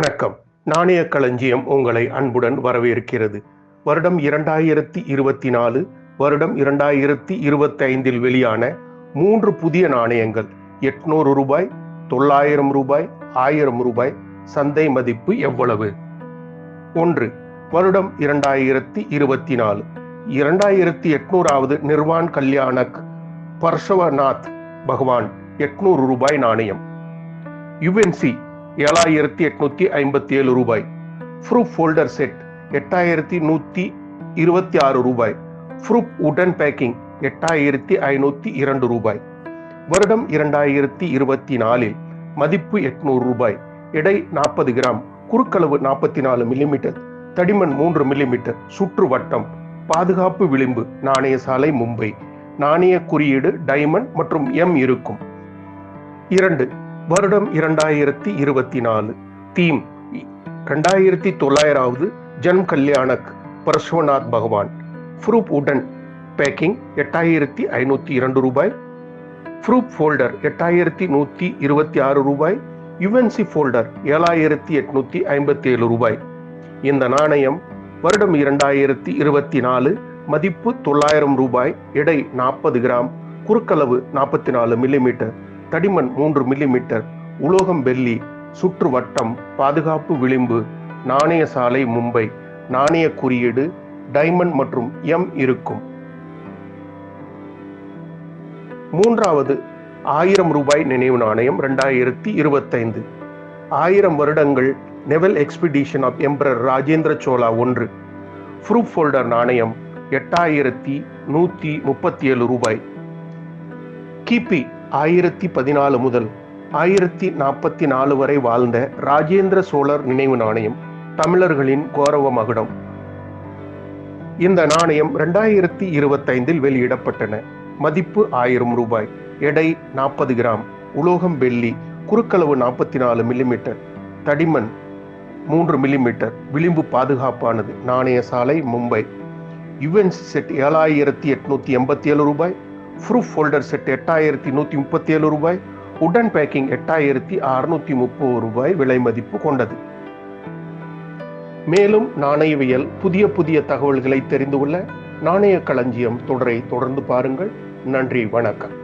வணக்கம். நாணய களஞ்சியம் உங்களை அன்புடன் வரவேற்கிறது. வருடம் இரண்டாயிரத்தி இருபத்தி நாலு வருடம் இரண்டாயிரத்தி இருபத்தி ஐந்தில் வெளியான மூன்று புதிய நாணயங்கள். எட்நூறு ரூபாய் தொள்ளாயிரம் ரூபாய் ஆயிரம் ரூபாய். சந்தை மதிப்பு எவ்வளவு? ஒன்று வருடம் இரண்டாயிரத்தி இருபத்தி நாலு. இரண்டாயிரத்தி எட்நூறாவது நிர்வான் கல்யாணக் பர்ஷவநாத் பகவான் எட்நூறு ரூபாய் நாணயம். யுஎன்சி ஏழாயிரத்தி எட்நூத்தி ஐம்பத்தி ஏழு ரூபாய். ஃப்ரூப் ஃபோல்டர் செட் எட்டாயிரத்தி நூத்தி இருபத்தி ஆறு ரூபாய். ஃப்ரூப் உடன் பேக்கிங் எட்டாயிரத்தி ஐநூத்தி இரண்டு ரூபாய். வருடம் இரண்டாயிரத்தி இருபத்தி நாலில் மதிப்பு எட்நூறு ரூபாய். எடை நாற்பது கிராம் குறுக்களவு நாற்பத்தி நாலு மில்லிமீட்டர் தடிமன் மூன்று மில்லிமீட்டர் சுற்று வட்டம் பாதுகாப்பு விளிம்பு நாணய சாலை மும்பை. நாணய குறியீடு டைமண்ட் மற்றும் எம் இருக்கும். இரண்டு வருடம் இரண்டாயிரத்தி இருபத்தி நாலு. தீம். ரெண்டாயிரத்தி தொள்ளாயிராவது ஜன் கல்யாணக் பரஸ்வநாத் பகவான். ஃப்ரூப் உடன் பேக்கிங் எட்டாயிரத்தி ஐநூத்தி இரண்டு ரூபாய். ஃப்ரூப் ஃபோல்டர் எட்டாயிரத்தி நூற்றி இருபத்தி ஆறு ரூபாய். யுஎன்சி ஃபோல்டர் ஏழாயிரத்தி எட்நூத்தி ஐம்பத்தி ஏழு ரூபாய். இந்த நாணயம் வருடம் இரண்டாயிரத்தி இருபத்தி நாலு மதிப்பு தொள்ளாயிரம் ரூபாய். எடை நாற்பது கிராம். குறுக்களவு நாற்பத்தி நாலு மில்லிமீட்டர். தடிமன் மூன்று மில்லிமீட்டர் உலோகம் வெள்ளி சுற்று வட்டம் பாதுகாப்பு விளிம்பு நாணய சாலை மும்பை நாணய குறியீடு டைமண்ட் மற்றும் எம் இருக்கும். மூன்றாவது ஆயிரம் ரூபாய் நினைவு நாணயம் ரெண்டாயிரத்தி இருபத்தைந்து. ஆயிரம் வருடங்கள் naval expedition of emperor Rajendra Chola ஒன்று. ஃப்ரூப் ஃபோல்டர் நாணயம் எட்டாயிரத்தி நூற்றி முப்பத்தி ஏழு ரூபாய். கிபி ஆயிரத்தி பதினாலு முதல் ஆயிரத்தி நாற்பத்தி நாலு வரை வாழ்ந்த ராஜேந்திர சோழர் நினைவு நாணயம் தமிழர்களின் கௌரவ மகுடம். இந்த நாணயம் ரெண்டாயிரத்தி இருபத்தைந்தில் வெளியிடப்பட்டன. மதிப்பு ஆயிரம் ரூபாய். எடை நாற்பது கிராம். உலோகம் வெள்ளி. குறுக்களவு நாற்பத்தி நாலு மில்லிமீட்டர். தடிமன் மூன்று மில்லிமீட்டர். விளிம்பு பாதுகாப்பானது. நாணய சாலை மும்பை. யுஎன்சி செட் ஏழாயிரத்தி எட்நூத்தி எண்பத்தி ஏழு ரூபாய். ப்ரூஃப் ஃபோல்டர் செட் எட்டாயிரத்தி நூத்தி முப்பத்தி ஏழு ரூபாய். உடன் பேக்கிங் எட்டாயிரத்தி அறுநூத்தி முப்பது ரூபாய் விலை மதிப்பு கொண்டது. மேலும் நாணயவியல் புதிய புதிய தகவல்களை தெரிந்து கொள்ள நாணய களஞ்சியம் தொடரை தொடர்ந்து பாருங்கள். நன்றி வணக்கம்.